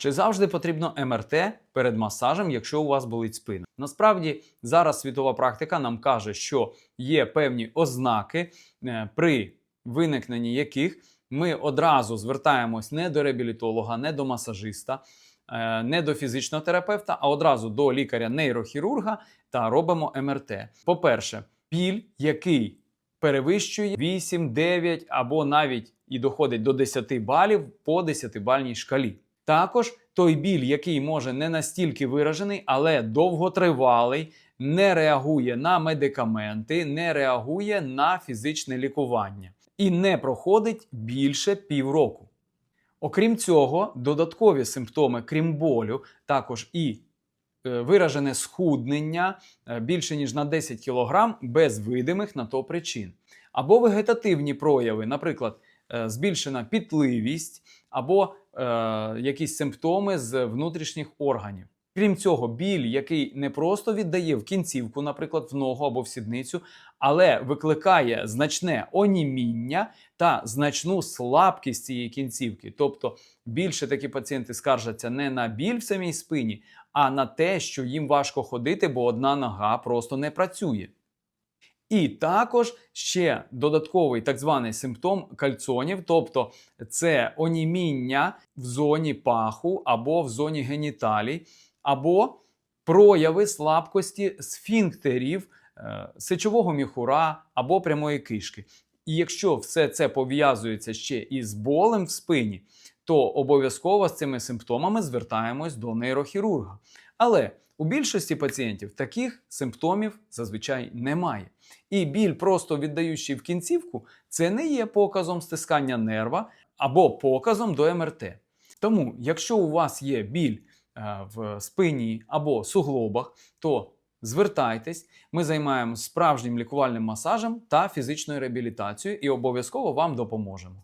Чи завжди потрібно МРТ перед масажем, якщо у вас болить спина? Насправді зараз світова практика нам каже, що є певні ознаки, е, при виникненні яких ми одразу звертаємось не до реабілітолога, не до масажиста, е, не до фізичного терапевта, а одразу до лікаря-нейрохірурга та робимо МРТ. По-перше, біль, який перевищує 8, 9 або навіть і доходить до 10 балів по 10-бальній шкалі. Також той біль, який може не настільки виражений, але довготривалий, не реагує на медикаменти, не реагує на фізичне лікування і не проходить більше півроку. Окрім цього, додаткові симптоми, крім болю, також і е, виражене схуднення е, більше ніж на 10 кг без видимих на то причин. Або вегетативні прояви, наприклад, збільшена пітливість, або е, якісь симптоми з внутрішніх органів. Крім цього, біль, який не просто віддає в кінцівку, наприклад, в ногу або в сідницю, але викликає значне оніміння та значну слабкість цієї кінцівки. Тобто більше такі пацієнти скаржаться не на біль в самій спині, а на те, що їм важко ходити, бо одна нога просто не працює. І також ще додатковий так званий симптом кальцонів, тобто це оніміння в зоні паху або в зоні геніталій, або прояви слабкості сфінктерів, е, сечового міхура або прямої кишки. І якщо все це пов'язується ще із болем в спині, то обов'язково з цими симптомами звертаємось до нейрохірурга. Але у більшості пацієнтів таких симптомів зазвичай немає. І біль, просто віддаючий в кінцівку, це не є показом стискання нерва або показом до МРТ. Тому, якщо у вас є біль е, в спині або суглобах, то звертайтесь, ми займаємося справжнім лікувальним масажем та фізичною реабілітацією і обов'язково вам допоможемо.